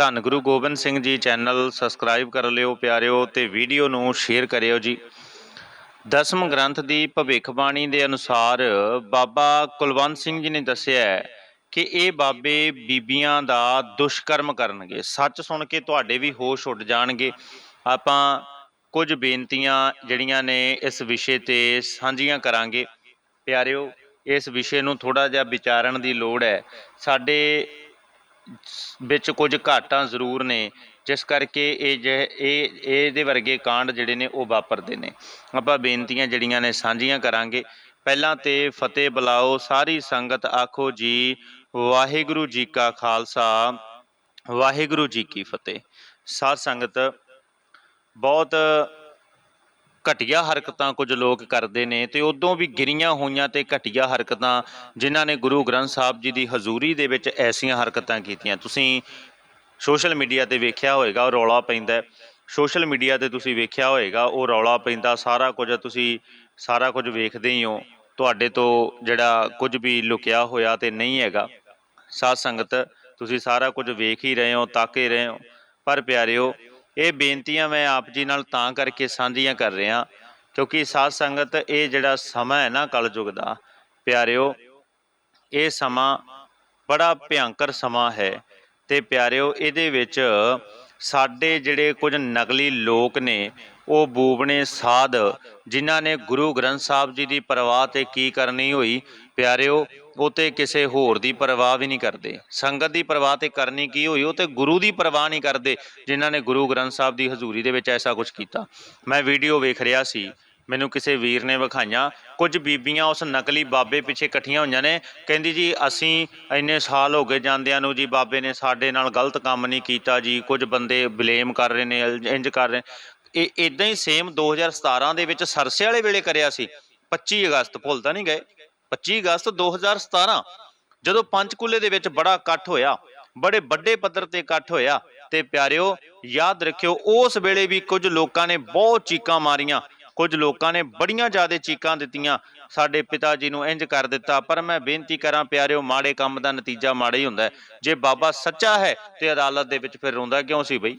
ਧੰਨ Guru Gobind Singh ji channel subscribe ਕਰ ਲਿਓ ਪਿਆਰਿਓ ਤੇ ਵੀਡੀਓ ਨੂੰ ਸ਼ੇਅਰ ਕਰਿਓ ਜੀ। ਦਸਮ ਗ੍ਰੰਥ ਦੀ ਭਵਿੱਖਬਾਣੀ ਦੇ ਅਨੁਸਾਰ ਬਾਬਾ ਕੁਲਵੰਤ ਸਿੰਘ ਜੀ ਨੇ ਦੱਸਿਆ ਕਿ ਇਹ ਬਾਬੇ ਬੀਬੀਆਂ ਦਾ ਦੁਸ਼ਕਰਮ ਕਰਨਗੇ। ਸੱਚ ਸੁਣ ਕੇ ਤੁਹਾਡੇ ਵੀ ਹੋਸ਼ ਉੱਡ ਜਾਣਗੇ। ਆਪਾਂ ਕੁਝ ਬੇਨਤੀਆਂ ਜਿਹੜੀਆਂ ਨੇ ਇਸ ਵਿਸ਼ੇ ਤੇ ਸਾਂਝੀਆਂ ਕਰਾਂਗੇ। ਪਿਆਰਿਓ, ਇਸ ਵਿਸ਼ੇ ਨੂੰ ਥੋੜਾ ਜਿਹਾ ਵਿਚਾਰਨ ਦੀ ਲੋੜ ਹੈ। ਸਾਡੇ ਵਿੱਚ ਕੁਝ ਘਾਟਾਂ ਜ਼ਰੂਰ ਨੇ, ਜਿਸ ਕਰਕੇ ਇਹ ਜਿਹੇ- ਇਹ, ਇਹਦੇ ਵਰਗੇ ਕਾਂਡ ਜਿਹੜੇ ਨੇ ਉਹ ਵਾਪਰਦੇ ਨੇ। ਆਪਾਂ ਬੇਨਤੀਆਂ ਜਿਹੜੀਆਂ ਨੇ ਸਾਂਝੀਆਂ ਕਰਾਂਗੇ। ਪਹਿਲਾਂ ਤੇ ਫਤਿਹ ਬੁਲਾਓ, ਸਾਰੀ ਸੰਗਤ ਆਖੋ ਜੀ, ਵਾਹਿਗੁਰੂ ਜੀ ਕਾ ਖਾਲਸਾ, ਵਾਹਿਗੁਰੂ ਜੀ ਕੀ ਫਤਿਹ। ਸਾਧ ਸੰਗਤ, ਬਹੁਤ ਘਟੀਆ ਹਰਕਤਾਂ ਕੁਝ ਲੋਕ ਕਰਦੇ ਨੇ ਤੇ ਉਦੋਂ ਵੀ ਗਿਰੀਆਂ ਹੋਈਆਂ ਤੇ ਘਟੀਆ ਹਰਕਤਾਂ ਜਿਨ੍ਹਾਂ ਨੇ ਗੁਰੂ ਗ੍ਰੰਥ ਸਾਹਿਬ ਜੀ ਦੀ ਹਜ਼ੂਰੀ ਦੇ ਵਿੱਚ ਐਸੀਆਂ ਹਰਕਤਾਂ ਕੀਤੀਆਂ। ਤੁਸੀਂ ਸੋਸ਼ਲ ਮੀਡੀਆ ਤੇ ਵੇਖਿਆ ਹੋਵੇਗਾ ਉਹ ਰੌਲਾ ਪੈਂਦਾ ਸੋਸ਼ਲ ਮੀਡੀਆ ਤੇ ਤੁਸੀਂ ਵੇਖਿਆ ਹੋਵੇਗਾ ਉਹ ਰੌਲਾ ਪੈਂਦਾ, ਸਾਰਾ ਕੁਝ ਤੁਸੀਂ ਸਾਰਾ ਕੁਝ ਵੇਖਦੇ ਹੀ ਹੋ। ਤੁਹਾਡੇ ਤੋਂ ਜਿਹੜਾ ਕੁਝ ਵੀ ਲੁਕਿਆ ਹੋਇਆ ਤੇ ਨਹੀਂ ਹੈਗਾ। ਸਾਧ ਸੰਗਤ, ਤੁਸੀਂ ਸਾਰਾ ਕੁਝ ਵੇਖ ਹੀ ਰਹੇ ਹੋ, ਤਾਕ ਹੀ ਰਹੇ ਹੋ। ਪਰ ਪਿਆਰਿਓ ਇਹ ਬੇਨਤੀਆਂ ਮੈਂ ਆਪ ਜੀ ਨਾਲ ਤਾਂ ਕਰਕੇ ਸਾਂਝੀਆਂ ਕਰ ਰਿਹਾ, ਕਿਉਂਕਿ ਸਾਧ ਸੰਗਤ ਇਹ ਜਿਹੜਾ ਸਮਾਂ ਹੈ ਨਾ ਕਲਯੁਗ ਦਾ, ਪਿਆਰਿਓ, ਇਹ ਸਮਾਂ ਬੜਾ ਭਿਆੰਕਰ ਸਮਾਂ ਹੈ ਤੇ ਪਿਆਰਿਓ, ਇਹਦੇ ਵਿੱਚ ਸਾਡੇ ਜਿਹੜੇ ਕੁਝ ਨਕਲੀ ਲੋਕ ਨੇ, ਉਹ ਬੂਬਣੇ ਸਾਧ, ਜਿਨ੍ਹਾਂ ਨੇ ਗੁਰੂ ਗ੍ਰੰਥ ਸਾਹਿਬ ਜੀ ਦੀ ਪਰਵਾਹ ਤੇ ਕੀ ਕਰਨੀ ਹੋਈ, ਪਿਆਰਿਓ ਉਹ ਤੇ ਕਿਸੇ ਹੋਰ ਦੀ ਪਰਵਾਹ ਵੀ ਨਹੀਂ ਕਰਦੇ। ਸੰਗਤ ਦੀ ਪਰਵਾਹ ਤੇ ਕਰਨੀ ਕੀ ਹੋਈ? ਉਹ ਤੇ ਗੁਰੂ ਦੀ ਪਰਵਾਹ ਨਹੀਂ ਕਰਦੇ, ਜਿਨ੍ਹਾਂ ਨੇ ਗੁਰੂ ਗ੍ਰੰਥ ਸਾਹਿਬ ਦੀ ਹਜ਼ੂਰੀ ਦੇ ਵਿੱਚ ਐਸਾ ਕੁਝ ਕੀਤਾ। ਮੈਂ ਵੀਡੀਓ ਵੇਖ ਰਿਹਾ ਸੀ, ਮੈਨੂੰ ਕਿਸੇ ਵੀਰ ਨੇ ਵਿਖਾਈਆਂ। ਕੁਝ ਬੀਬੀਆਂ ਉਸ ਨਕਲੀ ਬਾਬੇ ਪਿੱਛੇ ਇਕੱਠੀਆਂ ਹੋਈਆਂ ਨੇ। ਕਹਿੰਦੀ ਜੀ, ਅਸੀਂ ਇੰਨੇ ਸਾਲ ਹੋ ਗਏ ਜਾਂਦਿਆਂ ਨੂੰ ਜੀ, ਬਾਬੇ ਨੇ ਸਾਡੇ ਨਾਲ ਗਲਤ ਕੰਮ ਨਹੀਂ ਕੀਤਾ ਜੀ। ਕੁਝ ਬੰਦੇ ਬਲੇਮ ਕਰ ਰਹੇ ਨੇ ਇਲ- ਇੰਜ ਕਰ ਰਹੇ ਇਹ ਇਦਾਂ ਹੀ ਸੇਮ 2017 ਦੇ ਵਿੱਚ ਸਰਸੇ ਵਾਲੇ ਵੇਲੇ ਕਰਿਆ ਸੀ। 25 ਅਗਸਤ, ਭੁੱਲ ਤਾਂ ਨਹੀਂ ਗਏ। 25 ਅਗਸਤ 2017 ਜਦੋਂ ਪੰਚਕੂਲੇ ਦੇ ਵਿੱਚ ਬੜਾ ਇਕੱਠ ਹੋਇਆ, ਬੜੇ ਵੱਡੇ ਪੱਧਰ ਤੇ ਇਕੱਠ ਹੋਇਆ, ਤੇ ਪਿਆਰਿਓ, ਯਾਦ ਰੱਖਿਓ, ਉਸ ਵੇਲੇ ਵੀ ਕੁਝ ਲੋਕਾਂ ਨੇ ਬਹੁਤ ਚੀਕਾਂ ਮਾਰੀਆਂ, ਕੁਝ ਲੋਕਾਂ ਨੇ ਬੜੀਆਂ ਜ਼ਿਆਦਾ ਚੀਕਾਂ ਦਿੱਤੀਆਂ, ਸਾਡੇ ਪਿਤਾ ਜੀ ਨੂੰ ਇੰਜ ਕਰ ਦਿੱਤਾ, ਪਰ ਮੈਂ ਬੇਨਤੀ ਕਰਾਂ ਪਿਆਰਿਓ, ਮਾੜੇ ਕੰਮ ਦਾ ਨਤੀਜਾ ਮਾੜਾ ਹੀ ਹੁੰਦਾ ਜੇ ਬਾਬਾ ਸੱਚਾ ਹੈ, ਤੇ ਅਦਾਲਤ ਦੇ ਵਿੱਚ ਫਿਰ ਰੋਂਦਾ ਕਿਉਂ ਸੀ ਬਈ?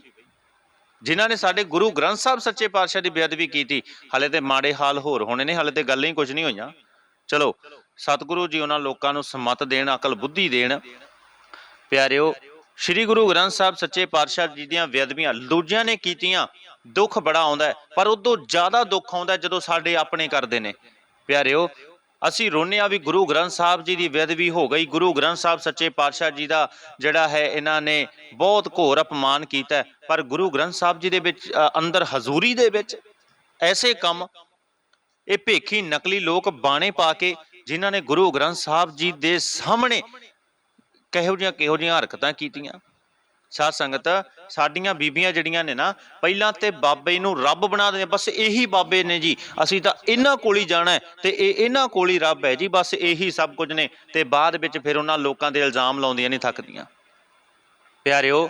ਜਿਨ੍ਹਾਂ ਨੇ ਸਾਡੇ ਗੁਰੂ ਗ੍ਰੰਥ ਸਾਹਿਬ ਸੱਚੇ ਪਾਤਸ਼ਾਹ ਦੀ ਬੇਅਦਬੀ ਕੀਤੀ, ਹਲੇ ਤੇ ਮਾੜੇ ਹਾਲ ਹੋਰ ਹੋਣੇ ਨੇ, ਹਲੇ ਤੇ ਗੱਲਾਂ ਹੀ ਕੁਝ ਨਹੀਂ ਹੋਈਆਂ। ਚਲੋ, ਸਤਿਗੁਰੂ ਜੀ ਉਹਨਾਂ ਲੋਕਾਂ ਨੂੰ ਸਮਤ ਦੇਣ, ਅਕਲ ਬੁੱਧੀ ਦੇਣ। ਪਿਆਰਿਓ, ਸ੍ਰੀ ਗੁਰੂ ਗ੍ਰੰਥ ਸਾਹਿਬ ਸੱਚੇ ਪਾਤਸ਼ਾਹ ਜੀ ਦੀਆਂ ਬੇਅਦਬੀਆਂ ਦੂਜਿਆਂ ਨੇ ਕੀਤੀਆਂ, ਦੁੱਖ ਬੜਾ ਆਉਂਦਾ ਪਰ ਉਦੋਂ ਜ਼ਿਆਦਾ ਦੁੱਖ ਆਉਂਦਾ ਜਦੋਂ ਸਾਡੇ ਆਪਣੇ ਕਰਦੇ ਨੇ। ਪਿਆਰਿਓ, ਅਸੀਂ ਰੋਨੇ ਆ ਵੀ ਗੁਰੂ ਗ੍ਰੰਥ ਸਾਹਿਬ ਜੀ ਦੀ ਬੇਅਦਬੀ ਹੋ ਗਈ, ਗੁਰੂ ਗ੍ਰੰਥ ਸਾਹਿਬ ਸੱਚੇ ਪਾਤਸ਼ਾਹ ਜੀ ਦਾ ਜਿਹੜਾ ਹੈ, ਇਹਨਾਂ ਨੇ ਬਹੁਤ ਘੋਰ ਅਪਮਾਨ ਕੀਤਾ ਪਰ ਗੁਰੂ ਗ੍ਰੰਥ ਸਾਹਿਬ ਜੀ ਦੇ ਵਿੱਚ ਅੰਦਰ ਹਜ਼ੂਰੀ ਦੇ ਵਿੱਚ, ਐਸੇ ਕੰਮ ਇਹ ਭੇਖੀ ਨਕਲੀ ਲੋਕ ਬਾਣੇ ਪਾ ਕੇ ਜਿਨ੍ਹਾਂ ਨੇ ਗੁਰੂ ਗ੍ਰੰਥ ਸਾਹਿਬ ਜੀ ਦੇ ਸਾਹਮਣੇ ਕਿਹੋ ਜਿਹੀਆਂ ਕਿਹੋ ਜਿਹੀਆਂ ਹਰਕਤਾਂ ਕੀਤੀਆਂ। ਸਾਧ ਸੰਗਤ, ਸਾਡੀਆਂ ਬੀਬੀਆਂ ਜਿਹੜੀਆਂ ਨੇ ਨਾ, ਪਹਿਲਾਂ ਤੇ ਬਾਬੇ ਨੂੰ ਰੱਬ ਬਣਾ ਦਿੰਦੇ, ਬਸ ਇਹੀ ਬਾਬੇ ਨੇ ਜੀ। ਅਸੀਂ ਤਾਂ ਇਹਨਾਂ ਕੋਲ ਹੀ ਜਾਣਾ ਤੇ ਇਹ ਇਹਨਾਂ ਕੋਲ ਹੀ ਰੱਬ ਹੈ ਜੀ, ਬਸ ਇਹੀ ਸਭ ਕੁਝ ਨੇ। ਤੇ ਬਾਅਦ ਵਿੱਚ ਫਿਰ ਉਹਨਾਂ ਲੋਕਾਂ ਦੇ ਇਲਜ਼ਾਮ ਲਾਉਂਦੀਆਂ ਨਹੀਂ ਥੱਕਦੀਆਂ। ਪਿਆਰਿਓ,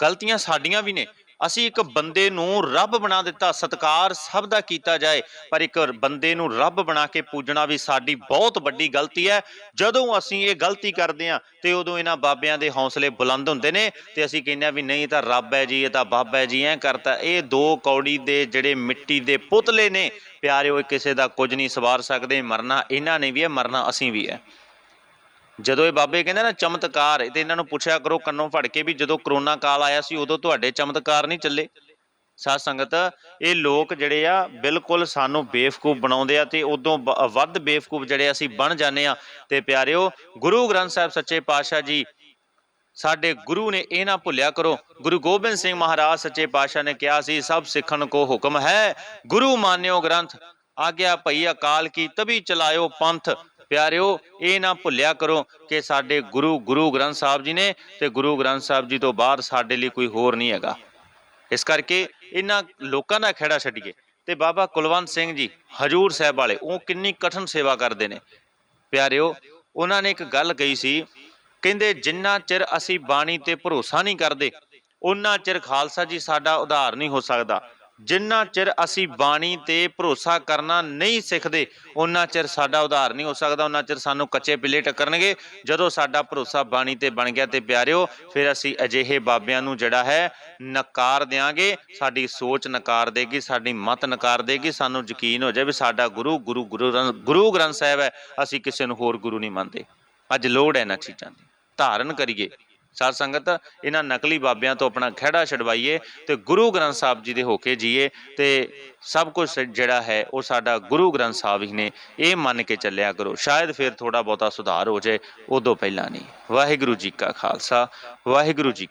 ਗਲਤੀਆਂ ਸਾਡੀਆਂ ਵੀ ਨੇ। ਅਸੀਂ ਇੱਕ ਬੰਦੇ ਨੂੰ ਰੱਬ ਬਣਾ ਦਿੱਤਾ, ਸਤਕਾਰ ਸਭ ਦਾ ਕੀਤਾ ਜਾਏ, ਪਰ ਇੱਕ ਬੰਦੇ ਨੂੰ ਰੱਬ ਬਣਾ ਕੇ ਪੂਜਣਾ ਵੀ ਸਾਡੀ ਬਹੁਤ ਵੱਡੀ ਗਲਤੀ ਹੈ। ਜਦੋਂ ਅਸੀਂ ਇਹ ਗਲਤੀ ਕਰਦੇ ਹਾਂ, ਤੇ ਉਦੋਂ ਇਹਨਾਂ ਬਾਬਿਆਂ ਦੇ ਹੌਸਲੇ ਬੁਲੰਦ ਹੁੰਦੇ ਨੇ, ਤੇ ਅਸੀਂ ਕਹਿੰਦੇ ਆ ਵੀ ਨਹੀਂ, ਇਹ ਤਾਂ ਰੱਬ ਹੈ ਜੀ, ਇਹ ਤਾਂ ਬਾਬਾ ਹੈ ਜੀ, ਐਂ ਕਰਤਾ। ਇਹ ਦੋ ਕੌੜੀ ਦੇ ਜਿਹੜੇ ਮਿੱਟੀ ਦੇ ਪੁਤਲੇ ਨੇ, ਪਿਆਰਿਓ, ਇਹ ਕਿਸੇ ਦਾ ਕੁਝ ਨਹੀਂ ਸਵਾਰ ਸਕਦੇ, ਮਰਨਾ ਇਹਨਾਂ ਨੇ ਵੀ ਹੈ, ਮਰਨਾ ਅਸੀਂ ਵੀ ਹੈ। ਜਦੋਂ ਇਹ ਬਾਬੇ ਕਹਿੰਦੇ ਨਾ ਚਮਤਕਾਰ ਤੇ ਇਹਨਾਂ ਨੂੰ ਪੁੱਛਿਆ ਕਰੋ ਕੰਨੋਂ ਫੜ ਕੇ ਵੀ ਜਦੋਂ ਕਰੋਨਾ ਕਾਲ ਆਇਆ ਸੀ ਉਦੋਂ ਤੁਹਾਡੇ ਚਮਤਕਾਰ ਨਹੀਂ ਚੱਲੇ। ਸਾਧ ਸੰਗਤ, ਇਹ ਲੋਕ ਜਿਹੜੇ ਆ ਬਿਲਕੁਲ ਸਾਨੂੰ ਬੇਵਕੂਫ ਬਣਾਉਂਦੇ ਆ ਤੇ ਉਦੋਂ ਵੱਧ ਬੇਵਕੂਫ ਜਿਹੜੇ ਅਸੀਂ ਬਣ ਜਾਂਦੇ ਆ। ਤੇ ਪਿਆਰਿਓ, ਗੁਰੂ ਗ੍ਰੰਥ ਸਾਹਿਬ ਸੱਚੇ ਪਾਤਸ਼ਾਹ ਜੀ, ਸਾਡੇ ਗੁਰੂ ਨੇ ਇਹ ਨਾ ਭੁੱਲਿਆ ਕਰੋ, ਗੁਰੂ ਗੋਬਿੰਦ ਸਿੰਘ ਮਹਾਰਾਜ ਸੱਚੇ ਪਾਤਸ਼ਾਹ ਨੇ ਕਿਹਾ ਸੀ, ਸਭ ਸਿੱਖਣ ਕੋ ਹੁਕਮ ਹੈ। ਗੁਰੂ ਮਾਨਿਓ ਗ੍ਰੰਥ, ਆਗਿਆ ਭਈ ਅਕਾਲ ਕੀ ਤਬੀ ਚਲਾਇਓ ਪੰਥ। ਪਿਆਰਿਓ, ਇਹ ਨਾ ਭੁੱਲਿਆ ਕਰੋ ਕਿ ਸਾਡੇ ਗੁਰੂ ਗੁਰੂ ਗ੍ਰੰਥ ਸਾਹਿਬ ਜੀ ਨੇ ਤੇ ਗੁਰੂ ਗ੍ਰੰਥ ਸਾਹਿਬ ਜੀ ਤੋਂ ਬਾਅਦ ਸਾਡੇ ਲਈ ਕੋਈ ਹੋਰ ਨਹੀਂ ਹੈਗਾ। ਇਸ ਕਰਕੇ ਇਹਨਾਂ ਲੋਕਾਂ ਦਾ ਖੇੜਾ ਛੱਡੀਏ। ਤੇ ਬਾਬਾ ਕੁਲਵੰਤ ਸਿੰਘ ਜੀ, ਹਜੂਰ ਸਾਹਿਬ ਵਾਲੇ, ਉਹ ਕਿੰਨੀ ਕਠਨ ਸੇਵਾ ਕਰਦੇ ਨੇ। ਪਿਆਰਿਓ, ਉਹਨਾਂ ਨੇ ਇੱਕ ਗੱਲ ਕਹੀ ਸੀ, ਕਹਿੰਦੇ, ਜਿੰਨਾ ਚਿਰ ਅਸੀਂ ਬਾਣੀ ਤੇ ਭਰੋਸਾ ਨਹੀਂ ਕਰਦੇ ਉਹਨਾਂ ਚਿਰ ਖਾਲਸਾ ਜੀ ਸਾਡਾ ਉਧਾਰ ਨਹੀਂ ਹੋ ਸਕਦਾ। ਜਿੰਨਾ ਚਿਰ ਅਸੀਂ ਬਾਣੀ ਤੇ ਭਰੋਸਾ ਕਰਨਾ ਨਹੀਂ ਸਿੱਖਦੇ ਉਹਨਾਂ ਚਿਰ ਸਾਡਾ ਉਧਾਰ ਨਹੀਂ ਹੋ ਸਕਦਾ ਉਹਨਾਂ ਚਿਰ ਸਾਨੂੰ ਕੱਚੇ ਪਿੱਲੇ ਟੱਕਰਨਗੇ। ਜਦੋਂ ਸਾਡਾ ਭਰੋਸਾ ਬਾਣੀ ਤੇ ਬਣ ਗਿਆ ਤੇ ਪਿਆਰਿਓ, ਫਿਰ ਅਸੀਂ ਅਜਿਹੇ ਬਾਬਿਆਂ ਨੂੰ ਜਿਹੜਾ ਹੈ, ਨਕਾਰ ਦਿਆਂਗੇ। ਸਾਡੀ ਸੋਚ ਨਕਾਰ ਦੇਗੀ, ਸਾਡੀ ਮਤ ਨਕਾਰ ਦੇਗੀ। ਸਾਨੂੰ ਯਕੀਨ ਹੋ ਜਾਵੇ ਵੀ ਸਾਡਾ ਗੁਰੂ ਗੁਰੂ ਗੁਰੂ ਗ੍ਰੰਥ- ਗੁਰੂ ਗ੍ਰੰਥ ਸਾਹਿਬ ਹੈ। ਅਸੀਂ ਕਿਸੇ ਨੂੰ ਹੋਰ ਗੁਰੂ ਨਹੀਂ ਮੰਨਦੇ। ਅੱਜ ਲੋੜ ਹੈ ਇਹਨਾਂ ਚੀਜ਼ਾਂ ਦੀ। ਧਾਰਨ ਕਰੀਏ। ਸਾਧ ਸੰਗਤ ਇਹਨਾਂ ਨਕਲੀ ਬਾਬਿਆਂ ਤੋਂ ਆਪਣਾ ਖਹਿੜਾ ਛਡਵਾਈਏ ਤੇ ਗੁਰੂ ਗ੍ਰੰਥ ਸਾਹਿਬ ਜੀ ਦੇ ਹੋ ਕੇ ਜੀਏ ਤੇ ਸਭ ਕੁਝ ਜਿਹੜਾ ਹੈ ਉਹ ਸਾਡਾ ਗੁਰੂ ਗ੍ਰੰਥ ਸਾਹਿਬ ਹੀ ਨੇ, ਇਹ ਮੰਨ ਕੇ ਚੱਲਿਆ ਕਰੋ। ਸ਼ਾਇਦ ਫਿਰ ਥੋੜਾ ਬਹੁਤਾ ਸੁਧਾਰ ਹੋ ਜਾਏ, ਉਦੋਂ ਪਹਿਲਾਂ ਨਹੀਂ। ਵਾਹਿਗੁਰੂ ਜੀ ਕਾ ਖਾਲਸਾ, ਵਾਹਿਗੁਰੂ ਜੀ